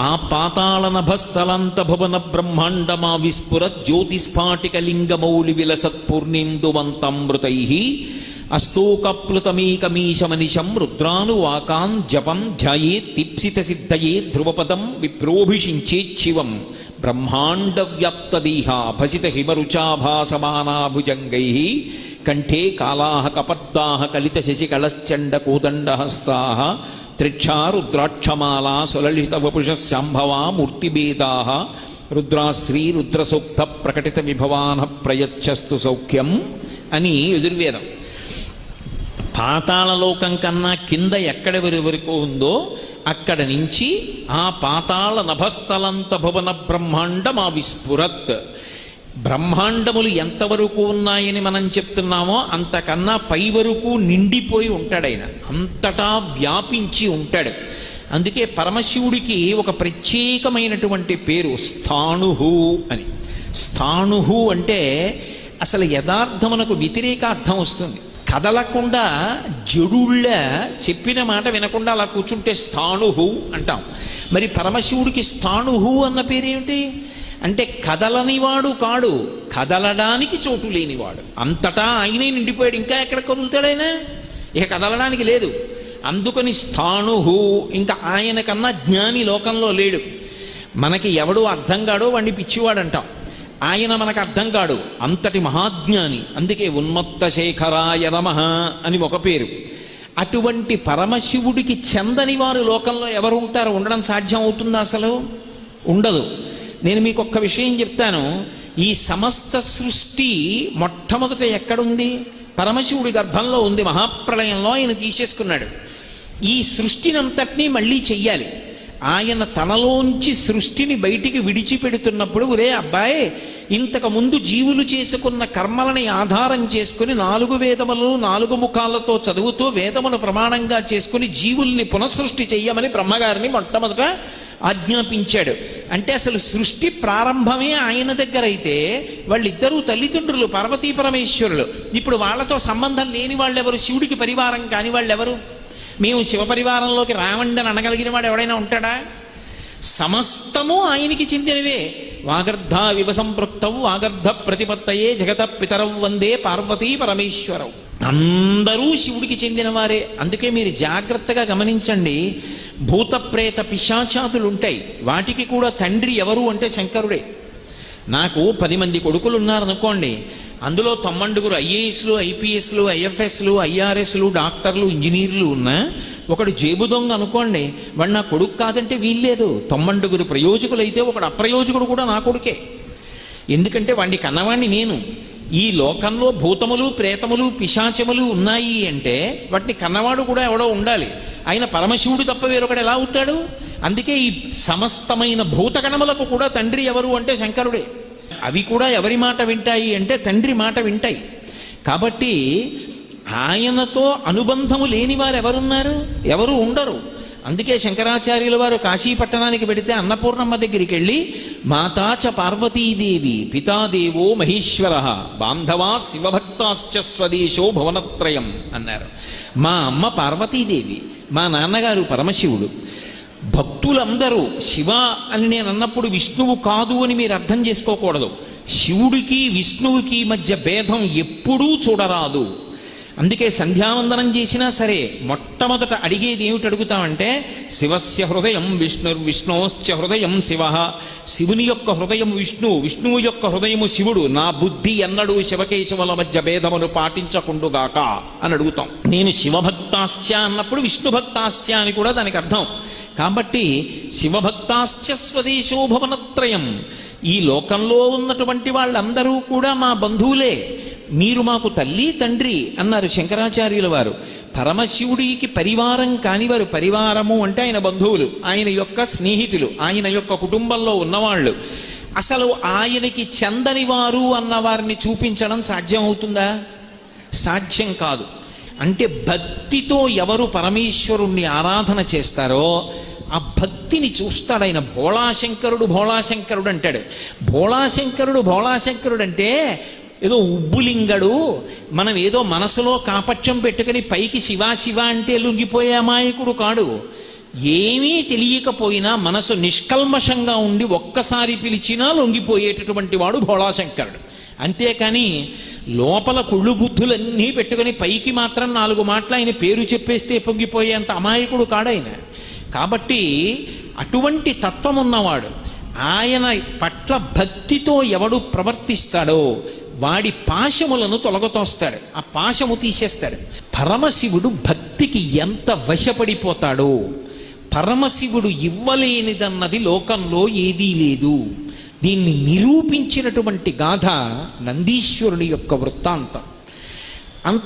ఆ పాతాళ నభస్థలంత భువన బ్రహ్మాండమా విస్ఫుర జ్యోతిస్ఫాటిక లింగమౌలి విలసత్పూర్ణిందువంతమృతై అస్తూకప్లుతమీకమీశమనిశం రుద్రానువాకాన్ జపం ధ్యాయేత్ తిప్సిత సిద్ధయే ధ్రువపదం విప్రోభిషించేచ్చివం బ్రహ్మాండ హిమరుచాభాసమానాభుజంగై కంఠే కాళా కపర్దా కలిత శశికళశ్చండ కోదండహస్తా త్రిక్షా రుద్రాక్షమాలా సులలిత వపుష శాంభవా మూర్తిభేదా రుద్రాశ్రీ రుద్రసూక్త ప్రకటిత విభవాన ప్రయచ్చస్తు సౌఖ్యం అని ఎదుర్వేదం పాతాళలోకం కన్నా కింద ఎక్కడ వరకు ఉందో అక్కడ నుంచి ఆ పాతాళ నభస్థలంత భువన బ్రహ్మాండం ఆ విస్ఫురత్ బ్రహ్మాండములు ఎంతవరకు ఉన్నాయని మనం చెప్తున్నామో అంతకన్నా పై వరకు నిండిపోయి ఉంటాడు ఆయన. అంతటా వ్యాపించి ఉంటాడు. అందుకే పరమశివుడికి ఒక ప్రత్యేకమైనటువంటి పేరు స్థాణుహు అని. స్థాణుహు అంటే అసలు యథార్థమునకు వ్యతిరేక అర్థం వస్తుంది. కదలకుండా జడుళ్ళ చెప్పిన మాట వినకుండా అలా కూర్చుంటే స్థాణుహు అంటాం. మరి పరమశివుడికి స్థాణుహు అన్న పేరేమిటి? అంటే కదలనివాడు కాడు కదలడానికి చోటు లేనివాడు. అంతటా ఆయనే నిండిపోయాడు. ఇంకా ఎక్కడ కదులుతాడైనా ఇక కదలడానికి లేదు. అందుకని స్థాణుహు ఇంకా ఆయన కన్నా జ్ఞాని లోకంలో లేడు. మనకి ఎవడు అర్థం కాడో వాడిని పిచ్చివాడు అంటాం ఆయన మనకు అర్థం కాడు. అంతటి మహాజ్ఞాని. అందుకే ఉన్మత్త శేఖరాయ నమ అని ఒక పేరు. అటువంటి పరమశివుడికి చెందని వారు లోకంలో ఎవరు ఉంటారు ఉండడం సాధ్యం అవుతుందా అసలు? ఉండదు. నేను మీకు ఒక్క విషయం చెప్తాను. ఈ సమస్త సృష్టి మొట్టమొదట ఎక్కడుంది? పరమశివుడి గర్భంలో ఉంది మహాప్రళయంలో ఆయన తీసేసుకున్నాడు. ఈ సృష్టినంతటినీ మళ్ళీ చెయ్యాలి. ఆయన తనలోంచి సృష్టిని బయటికి విడిచిపెడుతున్నప్పుడు ఒరే అబ్బాయి ఇంతకు ముందు జీవులు చేసుకున్న కర్మలని ఆధారం చేసుకుని నాలుగు వేదములను నాలుగు ముఖాలతో చదువుతూ వేదమును ప్రమాణంగా చేసుకుని జీవుల్ని పునఃసృష్టి చెయ్యమని బ్రహ్మగారిని మొట్టమొదట ఆజ్ఞాపించాడు. అంటే అసలు సృష్టి ప్రారంభమే ఆయన దగ్గర అయితే వాళ్ళిద్దరూ తల్లిదండ్రులు పార్వతీ పరమేశ్వరులు. ఇప్పుడు వాళ్ళతో సంబంధం లేని వాళ్ళెవరు? శివుడికి పరివారం కాని వాళ్ళెవరు? మేము శివ పరివారంలోకి రావండి అని అనగలిగిన వాడు ఎవడైనా ఉంటాడా? సమస్తము ఆయనకి చెందినవే. వాగర్ధ వివసంపృక్తం వాగర్ధ ప్రతిపత్తయే జగత పితరం వందే పార్వతీ పరమేశ్వరవు అందరూ శివుడికి చెందిన వారే అందుకే మీరు జాగ్రత్తగా గమనించండి భూత ప్రేత పిశాచాతులు ఉంటాయి వాటికి కూడా తండ్రి ఎవరు అంటే శంకరుడే. నాకు పది మంది కొడుకులు ఉన్నారనుకోండి అందులో తొమ్మండుగురు ఐఏఎస్లు ఐపీఎస్లు ఐఎఫ్ఎస్లు ఐఆర్ఎస్లు డాక్టర్లు ఇంజనీర్లు ఉన్నా ఒకడు జేబు దొంగ అనుకోండి వాడు నా కొడుకు కాదంటే వీల్లేదు. తొమ్మండుగురు ప్రయోజకులైతే ఒకడు అప్రయోజకుడు కూడా నా కొడుకే. ఎందుకంటే వాడిని కన్నవాణ్ణి నేను. ఈ లోకంలో భూతములు ప్రేతములు పిశాచములు ఉన్నాయి అంటే వాటిని కన్నవాడు కూడా ఎవడో ఉండాలి. ఆయన పరమశివుడు తప్ప వేరొకడు ఎలా అవుతాడు? అందుకే ఈ సమస్తమైన భూతగణములకు కూడా తండ్రి ఎవరు అంటే శంకరుడే. అవి కూడా ఎవరి మాట వింటాయి అంటే తండ్రి మాట వింటాయి. కాబట్టి ఆయనతో అనుబంధము లేని వారు ఎవరున్నారు? ఎవరు ఉండరు. అందుకే శంకరాచార్యుల వారు కాశీ పట్టణానికి పెడితే అన్నపూర్ణమ్మ దగ్గరికి వెళ్ళి మాతాచ పార్వతీదేవి పితాదేవో మహేశ్వర బాంధవా శివభక్తాశ్చ స్వదేశో భువనత్రయం అన్నారు. మా అమ్మ పార్వతీదేవి మా నాన్నగారు పరమశివుడు భక్తులందరూ శివ అని నేను అన్నప్పుడు విష్ణువు కాదు అని మీరు అర్థం చేసుకోకూడదు. శివుడికి విష్ణువుకి మధ్య భేదం ఎప్పుడూ చూడరాదు. అందుకే సంధ్యావందనం చేసినా సరే మొట్టమొదట అడిగేది ఏమిటి అడుగుతామంటే శివస్య హృదయం విష్ణు విష్ణోశ్చ హృదయం శివ. శివుని యొక్క హృదయం విష్ణు విష్ణువు యొక్క హృదయము శివుడు. నా బుద్ధి ఎన్నడూ శివకేశవుల మధ్య భేదమును పాటించకుండుగాక అని అడుగుతాం. నేను శివభక్తాశ్చ అన్నప్పుడు విష్ణు భక్తాశ్చ అని కూడా దానికి అర్థం. కాబట్టి శివభక్తాశ్చ స్వదేశో భవనత్రయం. ఈ లోకంలో ఉన్నటువంటి వాళ్ళందరూ కూడా మా బంధువులే. మీరు మాకు తల్లి తండ్రి అన్నారు శంకరాచార్యుల వారు. పరమశివుడికి పరివారం కానివారు పరివారము అంటే ఆయన బంధువులు ఆయన యొక్క స్నేహితులు ఆయన యొక్క కుటుంబంలో ఉన్నవాళ్ళు. అసలు ఆయనకి చెందని వారు అన్న వారిని చూపించడం సాధ్యం అవుతుందా సాధ్యం కాదు. అంటే భక్తితో ఎవరు పరమేశ్వరుణ్ణి ఆరాధన చేస్తారో ఆ భక్తిని చూస్తాడు ఆయన. భోళాశంకరుడు భోళాశంకరుడు అంటాడు. భోళాశంకరుడు భోళాశంకరుడు అంటే ఏదో ఉబ్బులింగడు. మనం ఏదో మనసులో కాపట్యం పెట్టుకుని పైకి శివ శివ అంటే లొంగిపోయే అమాయకుడు కాడు. ఏమీ తెలియకపోయినా మనసు నిష్కల్మషంగా ఉండి ఒక్కసారి పిలిచినా లొంగిపోయేటటువంటి వాడు భోళాశంకరుడు. అంతేకాని లోపల కుళ్ళు బుద్ధులన్నీ పెట్టుకుని పైకి మాత్రం నాలుగు మాటలు ఆయన పేరు చెప్పేస్తే పొంగిపోయేంత అమాయకుడు కాడాయన కాబట్టి అటువంటి తత్వం ఉన్నవాడు ఆయన పట్ల భక్తితో ఎవడు ప్రవర్తిస్తాడో వాడి పాశములను తొలగతోస్తాడు ఆ పాశము తీసేస్తాడు పరమశివుడు భక్తికి ఎంత వశపడిపోతాడో పరమశివుడు ఇవ్వలేనిదన్నది లోకంలో ఏదీ లేదు. దీన్ని నిరూపించినటువంటి గాథ నందీశ్వరుని యొక్క వృత్తాంతం. అంత